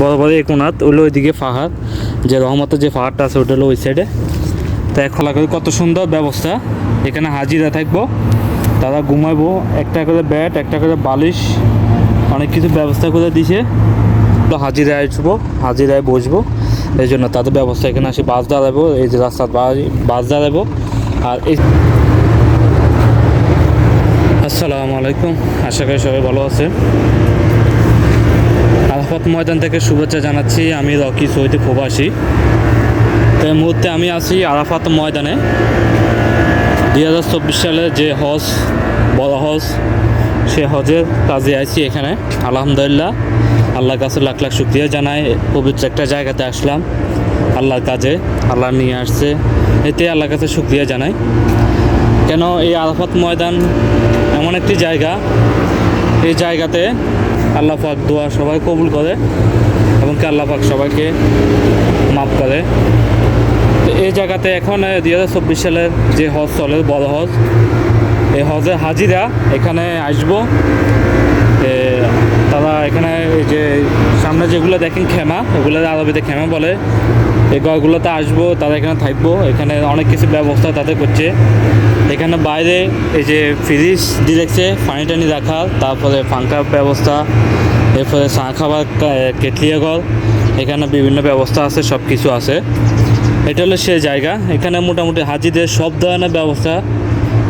বড় বড় কোনাত হলো ওইদিকে পাহাড়, যে রহমতের যে পাহাড়টা আছে ওটা হলো ওই সাইডে তো এক খোলা করে কত সুন্দর ব্যবস্থা। এখানে হাজিরা থাকব, তারা ঘুমাবো, একটা করে ব্যাট, একটা করে বালিশ, অনেক কিছু ব্যবস্থা করে দিছে। তো হাজিরায় আসব হাজিরায় বসবো এই জন্য তাদের ব্যবস্থা এখানে আসি, বাস দাঁড়াবো, এই যে রাস্তার বাস দাঁড়াবো। আর এই আসসালামু আলাইকুম, আশা করি সবাই ভালো আছেন। আরাফাত ময়দান থেকে শুভেচ্ছা জানাচ্ছি। আমি রকি সৈদি প্রবাসী। তো এই মুহূর্তে আমি আছি আরাফাত ময়দানে। দুই হাজার চব্বিশ সালে যে হজ, বড় হজ, সে হজের কাজে আছি এখানে। আলহামদুলিল্লাহ, আল্লাহর কাছে লাখ লাখ শুক্রিয়া জানাই। পবিত্র একটা জায়গাতে আসলাম, আল্লাহর কাজে। আল্লাহ নিয়ে আসছে। এতে আল্লাহর কাছে শুক্রিয়া জানাই। কেন এই আরাফাত ময়দান এমন একটি জায়গা? এই জায়গাতে আল্লাহ পাক দোয়া সবাই কবুল করে এবং কি আল্লাহ পাক সবাইকে মাফ করে। এই জায়গাতে এখন দুই হাজার চব্বিশ সালের যে হজ চলে, বড় হজ এই হজের হাজিরা এখানে আসব। তারা এখানে এই যে সামনে যেগুলো দেখেন খেমা, ওগুলো আরবিতে খেমা বলে। এই ঘরগুলোতে আসব, তারা এখানে থাকব, এখানে অনেক কিছু ব্যবস্থা তাদের করছে। এখানে বাইরে এই যে ফ্রিজ দিয়ে রাখছে, পানি টানি রাখার তারপরে পাঙ্খার ব্যবস্থা, এরপরে চা খাবার কেটলিয়া ঘর, এখানে বিভিন্ন ব্যবস্থা আছে সব কিছু আছে। এটা হলো সে জায়গা, এখানে মোটামুটি হাজিদের সব ধরনের ব্যবস্থা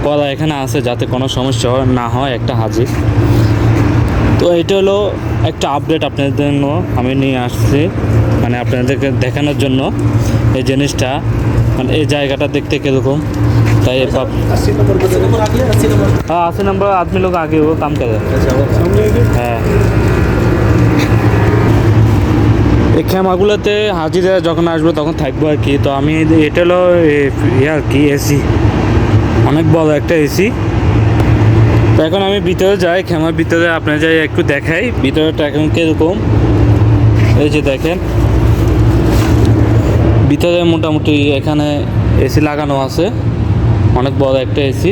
করা এখানে আছে, যাতে কোনো সমস্যা না হয় একটা হাজির। তো এটা হলো একটা আপডেট আপনাদের জন্য, আমি নিয়ে আসছি মানে আপনাদেরকে দেখানোর জন্য এই জিনিসটা মানে এই জায়গাটা দেখতে কীরকম। তাই ভাব- अस्सी नंबर अस्सी नंबर आगे अस्सी नंबर हाँ अस्सी नंबर आदमी लोग आगे वो काम कर रहे हैं अच्छा वो सामने आगे হ্যাঁ এই খেমাগুলোতে হাজিরা যখন আসবে তখন থাকবো আর কি তো আমি এটা হলো এ- ইয়ে আর কি এসি অনেক বড় একটা এসি তো এখন আমি ভিতরে যাই খেমার ভিতরে আপনার যাই একটু দেখাই ভিতরেটা এখন কীরকম এই যে দেখেন ভিতরে মোটামুটি এখানে এসি লাগানো আছে অনেক বড় একটা এসি।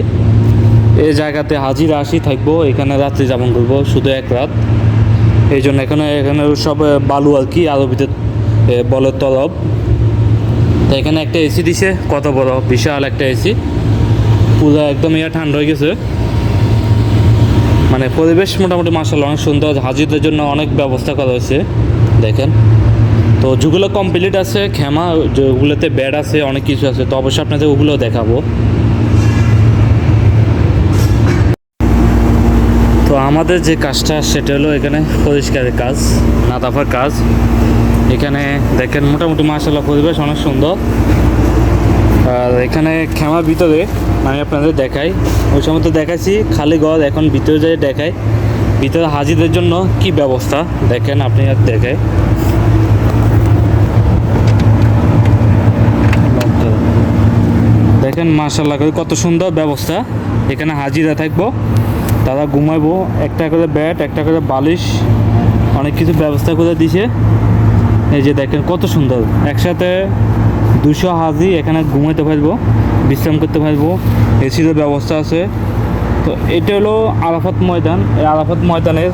এই জায়গাতে হাজির আসি থাকব এখানে রাত্রি যাপন করব শুধু এক রাত। এই জন্য এখানে এখানে সব বালু আর কি আরবিতে এ, বলে তলব। তো এখানে একটা এসি দিছে কত বড় বিশাল একটা এসি। পুরো একদম ইয়া ঠান্ডা হয়ে গেছে। মানে পরিবেশ মোটামুটি মার্শাল অনেক সুন্দর হাজিরদের জন্য অনেক ব্যবস্থা করা হয়েছে দেখেন। তো যেগুলো কমপ্লিট আছে খেমা যেগুলোতে বেড আছে অনেক কিছু আছে তো অবশ্যই আপনাদের ওগুলো দেখাবো। আমাদের যে কাজটা, সেটা হলো এখানে পরিষ্কারের কাজ নাদাফার কাজ। এখানে দেখেন, মোটামুটি মাসাল্লাহ পরিবেশ অনেক সুন্দর। আর এখানে খেমার ভিতরে আমি আপনাদের দেখাই। ওই সময় তো দেখাচ্ছি খালি ঘর এখন ভিতরে যাই দেখাই। ভিতরে হাজিদের জন্য কি ব্যবস্থা? দেখেন, আপনি আর দেখাই। দেখেন মার্শাল্লাহ কত সুন্দর ব্যবস্থা। এখানে হাজিরা থাকব। তারা ঘুমাইবো, একটা করে ব্যাট, একটা করে বালিশ, অনেক কিছু ব্যবস্থা করে দিছে। এই যে দেখেন কত সুন্দর। একসাথে দুশো হাজি এখানে ঘুমাইতে পারব, বিশ্রাম করতে পারব, এসিরও ব্যবস্থা আছে। তো এটা হলো আরাফাত ময়দান। এই আরাফাত ময়দানের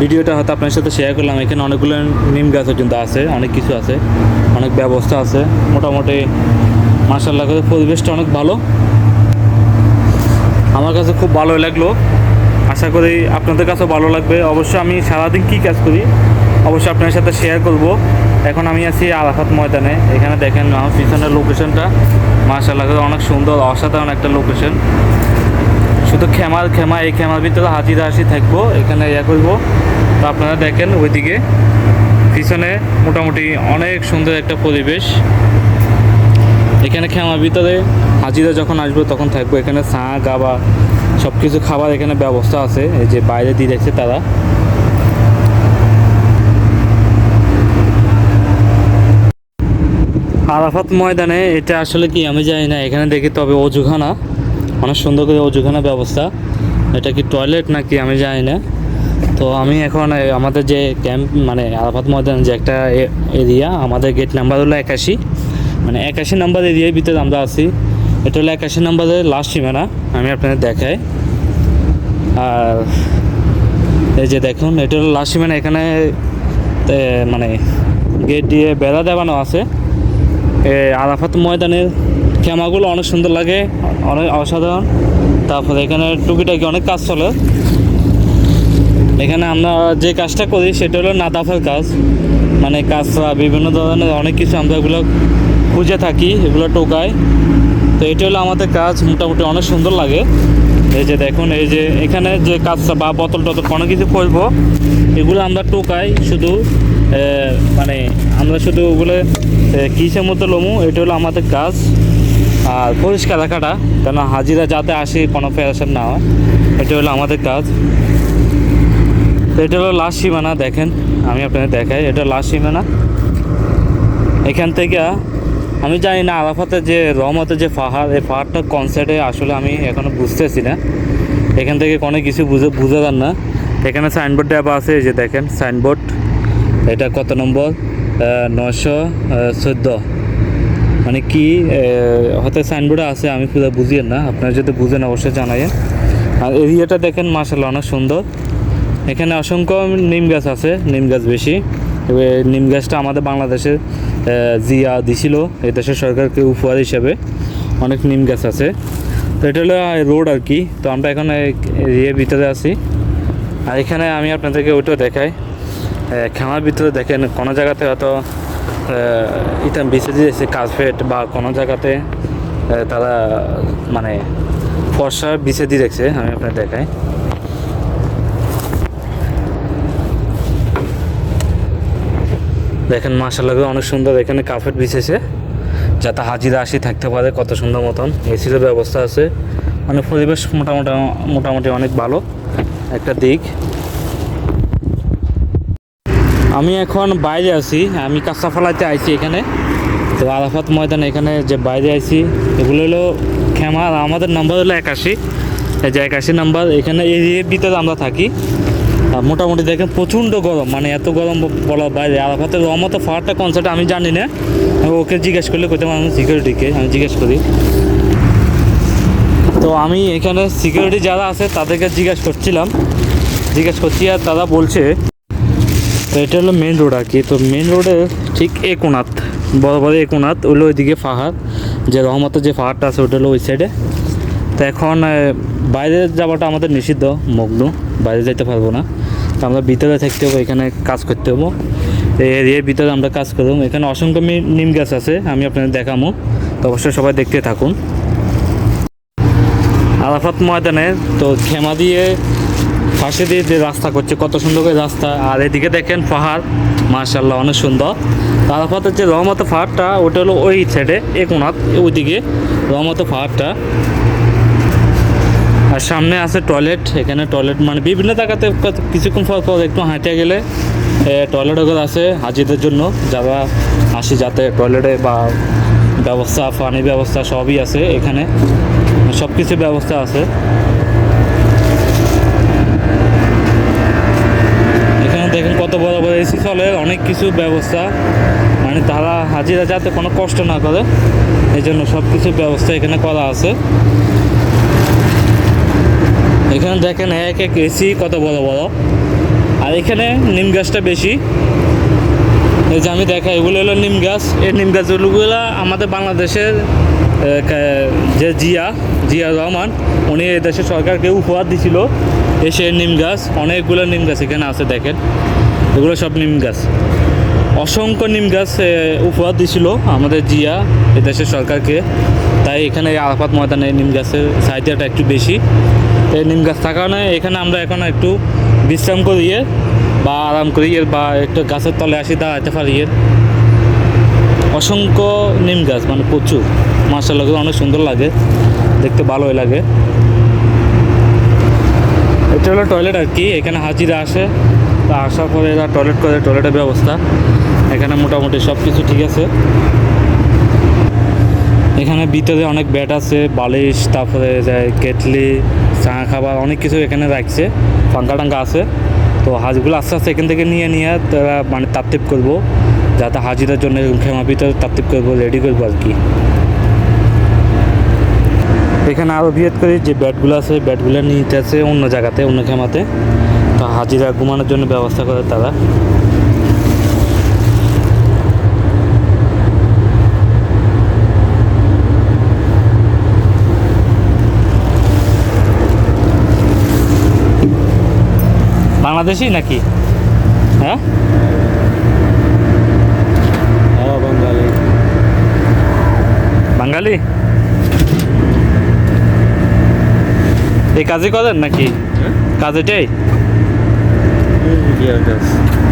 ভিডিওটা হয়তো আপনার সাথে শেয়ার করলাম। এখানে অনেকগুলো নিম গাছ পর্যন্ত আছে, অনেক কিছু আছে, অনেক ব্যবস্থা আছে। মোটামুটি মার্শাল্লাহ করে পরিবেশটা অনেক ভালো। আমার কাছে খুব ভালো লাগল। আশা করি আপনাদের কাছেও ভালো লাগবে। অবশ্যই আমি সারাদিন কী কাজ করি, অবশ্যই আপনার সাথে শেয়ার করব। এখন আমি আছি আরাফাত ময়দানে। এখানে দেখেন আমার পিছনের লোকেশনটা মার্শাল্লাহ অনেক সুন্দর, অসাধারণ একটা লোকেশন শুধু খেমার খেমা, এই খেমার ভিতরে হাজিরা আসি থাকব। এখানে ইয়া করব। তো আপনারা দেখেন ওইদিকে। পিছনে মোটামুটি অনেক সুন্দর একটা পরিবেশ। এখানে খেমার ভিতরে হাজিরা যখন আসবে তখন থাকব এখানে চা, গাবা সব কিছু খাবার এখানে ব্যবস্থা আছে। এই যে বাইরে দিয়ে রেখেছে তারা। আরাফাত ময়দানে এটা আসলে কি আমি জানি না, এখানে দেখি তবে অজুখানা। অনেক সুন্দর করে অজুখানা ব্যবস্থা। এটা কি টয়লেট নাকি আমি জানি না। তো আমি এখন আমাদের যে ক্যাম্প মানে আরাফাত ময়দান যে একটা এরিয়া, আমাদের গেট নাম্বার হলো একাশি। মানে একাশি নাম্বার এরিয়ার ভিতরে আমরা আছি। এটা হলো একাশি নাম্বারের লাস্ট সীমানা, আমি আপনাদের দেখাই। আর এই যে দেখুন, এটা হলো লাস্ট মানে এখানে মানে গেট দিয়ে বেড়া দেওয়ানো আছে। আরাফাত ময়দানের খেমাগুলো অনেক সুন্দর লাগে, অনেক অসাধারণ। তারপরে এখানে টুকিটাকি অনেক কাজ চলে। এখানে আমরা যে কাজটা করি, সেটা হলো নাদাফের কাজ। মানে কাজরা বিভিন্ন ধরনের অনেক কিছু আমরা এগুলো খুঁজে থাকি, এগুলো টোকাই। তো এটা হলো আমাদের কাজ, মোটামুটি অনেক সুন্দর লাগে। এই যে দেখুন, এই যে এখানে যে কাজটা বা বোতল টতল কোনো কিছু করব, এগুলো আমরা টোকাই শুধু মানে আমরা শুধু ওগুলো কিসের মধ্যে লমু, এটা হলো আমাদের কাজ। আর পরিষ্কার রাখাটা কেন হাজিরা যাতে আসে, কোনো প্যারাসার না হয়, এটা হলো আমাদের কাজ। তো এটা হলো লাস্ট সীমানা, দেখেন, আমি আপনাদের দেখাই, এটা লাস্ট সীমানা। এখান থেকে আমি জানি না আরাফাতে যে রহমতের যে পাহাড় এই পাহাড়টা কনসার্টে আসলে আমি এখনও বুঝতেছি না। এখান থেকে কোনো কিছু বুঝে বুঝে যান না। এখানে সাইনবোর্ড দেওয়া আছে যে দেখেন সাইনবোর্ড এটা কত নম্বর? নশো চোদ্দ। মানে কি হয়তো সাইনবোর্ডে আছে, আমি পুরো বুঝিয়ে না। আপনারা যদি বুঝেন, অবশ্যই জানাইন আর এরিয়াটা দেখেন মাসাল্লাহ অনেক সুন্দর। এখানে অসংখ্য নিম গাছ আছে, নিম গাছ বেশি। নিম গাছটা আমাদের বাংলাদেশের আহ, জিয়া দিছিল এই দেশের সরকারকে উপহার হিসাবে। অনেক নিম গাছ আছে। তো এটা হলো রোড আর কি। তো আমরা এখন এরিয়ার ভিতরে আছি। আর এখানে আমি আপনাদেরকে ওইটাও দেখাই। খামার ভিতরে দেখেন কোনো জায়গাতে হয়তো এটা বিছে দিয়েছে কার্পেট বা কোনো জায়গাতে তারা মানে ফর্সা বিছে দিয়ে দেখছে আমি আপনার দেখাই। দেখেন মাসাল্লাহ অনেক সুন্দর এখানে কার্পেট বিছেছে যাতে হাজিরা আসি, থাকতে পারে, কত সুন্দর মতন। এসির ব্যবস্থা আছে। মানে পরিবেশ মোটামুটি মোটামুটি অনেক ভালো। একটা দিক। আমি এখন বাইরে আছি। আমি কাঁচাফালাতে আইছি এখানে। তো আরাফাত ময়দান এখানে যে বাইরে আইছি, এগুলো হলো খেমার আমাদের নাম্বার হলো একাশি। এই যে একাশি নাম্বার এখানে এই এর ভিতরে আমরা থাকি। মোটামুটি দেখেন প্রচণ্ড গরম মানে এত গরম বলা বাইরে। আর আরাফাতের রহমত ফায়ারটা কনসার্ট আমি জানি না। আমি ওকে জিজ্ঞেস করলে করতে পারব সিকিউরিটিকে আমি জিজ্ঞেস করি। তো আমি এখানে সিকিউরিটি যারা আছে, তাদেরকে জিজ্ঞেস করছিলাম। জিজ্ঞেস করছি, আর তারা বলছে, তো এটা হলো মেন রোড আর কি। তো মেন রোডে ঠিক একোনাথ বড় বড় একোনাথ হলো ওইদিকে পাহাড় যে রহমতের যে পাহাড়টা আছে, ওটা হলো ওই সাইডে তো এখন বাইরে যাওয়াটা আমাদের নিষিদ্ধ, মগ্ন। বাইরে যেতে পারব না। আমরা ভিতরে থাকতে হব, এখানে কাজ করতে হব। এই এরিয়ার ভিতরে আমরা কাজ করব। এখানে অসংখ্য নিম গাছ আছে, আমি আপনাদের দেখাবো তো অবশ্যই সবাই দেখতে থাকুন। আরাফাত ময়দানে তো খেমা দিয়ে পাশে দিয়ে যে রাস্তা করছে, কত সুন্দর করে রাস্তা। আর এদিকে দেখেন পাহাড় মার্শাল্লাহ অনেক সুন্দর। আরাফাতের যে রহমত পাহাড়টা, ওটা হলো ওই সাইডে একনাথ, ওইদিকে রহমত পাহাড়টা। আর সামনে আছে টয়লেট এখানে টয়লেট মানে বিভিন্ন জায়গাতে কিছুক্ষণ পর একটু হাঁটে গেলে টয়লেট ওগুলো আছে হাজিদের জন্য, যারা আসি যাতে টয়লেটে বা ব্যবস্থা, পানি ব্যবস্থা সবই আছে এখানে। সব কিছু ব্যবস্থা আছে। এখানে দেখেন কত বড় বড় এসি চলে, অনেক কিছু ব্যবস্থা। মানে তারা হাজিরা যাতে কোনো কষ্ট না করে এই জন্য সব কিছু ব্যবস্থা এখানে করা আছে। এখানে দেখেন এক এক এসি কত বড় বড়। আর এখানে নিম গাছটা বেশি। এই যে আমি দেখা এগুলো হলো নিম গাছ। এই নিম গাছগুলো আমাদের বাংলাদেশের যে জিয়া জিয়া রহমান, উনি এই দেশের সরকারকে উপহার দিছিল এসে নিম গাছ, অনেকগুলো নিম গাছ এখানে আছে দেখেন। এগুলো সব নিম গাছ। অসংখ্য নিম গাছ উপহার দিছিল আমাদের জিয়া এই দেশের সরকারকে। তাই এখানে আরাফাত ময়দানে নিম গাছের চাহিদাটা একটু বেশি। এই নিম গাছ থাকার কারণে এখানে আমরা এখন একটু বিশ্রাম করি বা আরাম করি এর বা একটু গাছের তলে আসি দাঁড়াতে পারি এর অসংখ্য নিম গাছ মানে প্রচুর। মার্শাল্লাহ অনেক সুন্দর লাগে। দেখতে ভালোই লাগে। এটা হলো টয়লেট আর কি, এখানে হাজিরা আসে। তা আসার পরে এরা টয়লেট করে টয়লেটের ব্যবস্থা। এখানে মোটামুটি সব কিছু ঠিক আছে। এখানে ভিতরে অনেক ব্যাট আছে, বালিশ, তারপরে যায় কেটলি চা খাবার অনেক কিছু এখানে রাখছে। পাঙ্কা টাঙ্কা আছে। তো হাঁসগুলো আস্তে আস্তে এখান থেকে নিয়ে নিয়ে তারা মানে তাপ্তিপ করব। যাতে হাজিরার জন্য খেমা ভিতরে তাপ্তিপ করব রেডি করব আর কি। এখানে আরও বিয়েত করি যে ব্যাটগুলো আছে, ব্যাটগুলো নিতে আছে অন্য জায়গাতে, অন্য খেমাতে। তো হাজি হাজিরা ঘুমানোর জন্য ব্যবস্থা করে তারা। বাংলাদেশি নাকি? হ্যাঁ? হ্যাঁ বাঙালি। বাঙালি? এই কাজই করেন নাকি? কাজ এটাই?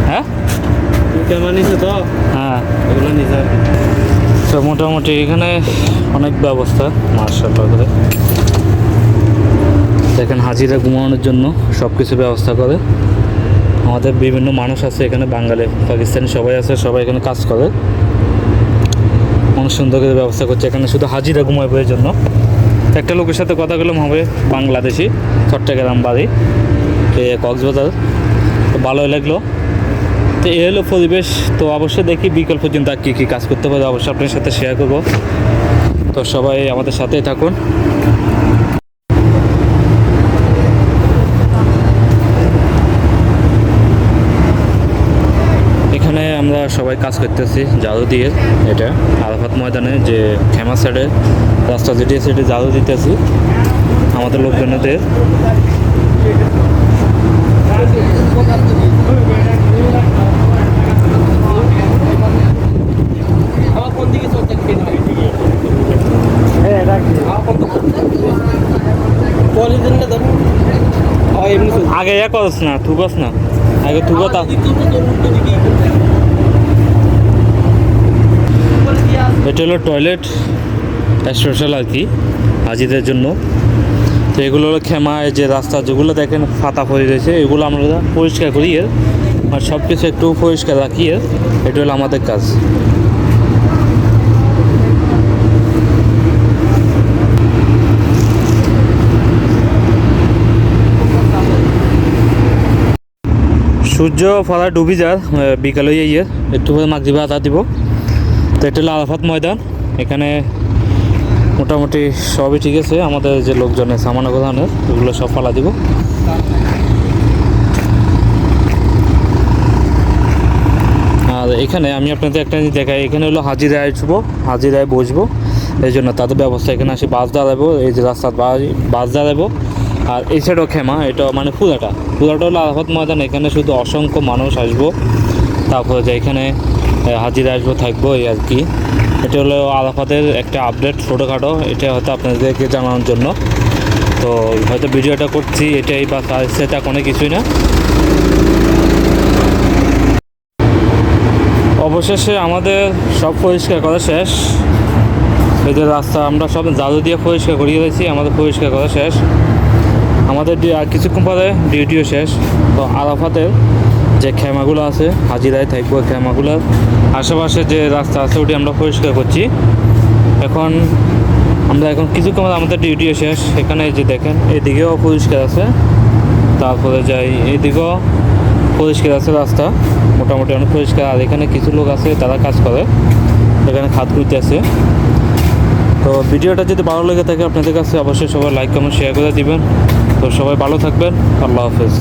হ্যাঁ? কেমন তো হ্যাঁ। তো মোটামুটি এখানে অনেক ব্যবস্থা মার্শাল্লাহ করে। দেখেন হাজিরা ঘুমানোর জন্য সব কিছু ব্যবস্থা করে। আমাদের বিভিন্ন মানুষ আছে, এখানে বাঙালি, পাকিস্তানি সবাই আছে, সবাই এখানে কাজ করে। অনেক সুন্দর করে ব্যবস্থা করছে। এখানে শুধু হাজিরা ঘুমাবে এর জন্য। একটা লোকের সাথে কথা বললাম হবে বাংলাদেশি, চট্টগ্রাম বাড়ি কক্সবাজার। তো ভালোই লাগল। তো এ হলো পরিবেশ। তো অবশ্যই দেখি বিকেল পর্যন্ত আর কী কী কাজ করতে পারে। অবশ্যই আপনার সাথে শেয়ার করব। তো সবাই আমাদের সাথেই থাকুন এখানে আমরা সবাই কাজ করতেছি জাদু দিয়ে। এটা। আরাফাত ময়দানে যে ফেমাস সাইডে রাস্তা যেটি সেটি জাদু দিতেছি আমাদের লোকজনদের। আগে ইয়া করস না থুকস না। আগে থুকো তা এটা হলো টয়লেট স্পেশাল আর কি হাজিদের জন্য। তো এগুলো হলো খেমা এই যে রাস্তা যেগুলো দেখেন ফাতা পড়ে রয়েছে, এগুলো আমরা পরিষ্কার করি এর। আর সব কিছু একটু পরিষ্কার রাখি এর, এটা হলো আমাদের কাজ। সূর্য ফলা ডুবি যার বিকালে ইয়ে একটু পরে মাগরিবে আদা দিব। তো এটা হলো আরাফাত ময়দান। এখানে মোটামুটি সবই ঠিক আছে। আমাদের যে লোকজনের, সামান্য গোদানের এগুলো সব ফালা দিব। আর এখানে আমি আপনাদের একটা জিনিস দেখাই। এখানে হলো হাজিরায় আসব হাজিরায় বসবো। এই জন্য তাদের ব্যবস্থা এখানে আসি বাস দাঁড়াবো, এই যে রাস্তার বাস দাঁড়াবো। আর এই সাইডও খেমা এটা মানে ফুলাটা ফুলাটা হলো আরাফাত ময়দান। এখানে শুধু অসংখ্য মানুষ আসব। তারপরে যে এখানে হাজিরা আসব থাকব এই আর কি। এটা হলো আরাফাতের একটা আপডেট ছোটোখাটো এটা হয়তো আপনাদেরকে জানানোর জন্য। তো হয়তো ভিডিওটা করছি, এটাই বা সেটা কোনো কিছুই না। অবশেষে আমাদের সব পরিষ্কার করা শেষ। এই যে রাস্তা আমরা সব জাদু দিয়ে পরিষ্কার করিয়ে দিয়েছি, আমাদের পরিষ্কার করা শেষ। আমাদের কিছুক্ষণ পরে ডিউটিও শেষ। তো আরাফাতের যে খেমাগুলো আছে, হাজিরায় থাকব ওই খেমাগুলোর আশেপাশে যে রাস্তা আছে, ওটি আমরা পরিষ্কার করছি। এখন আমরা এখন কিছুক্ষণ আমাদের ডিউটিও শেষ। এখানে যে দেখেন, এদিকেও পরিষ্কার আছে। তারপরে যাই, এদিকেও পরিষ্কার আছে রাস্তা। মোটামুটি অনেক পরিষ্কার। আর এখানে কিছু লোক আছে, তারা কাজ করে। এখানে খাত করতে আছে। তো ভিডিওটা যদি ভালো লেগে থাকে আপনাদের কাছে, অবশ্যই সবাই লাইক কমেন্ট শেয়ার করে দিবেন। তো সবাই ভালো থাকবেন। আল্লাহ হাফেজ।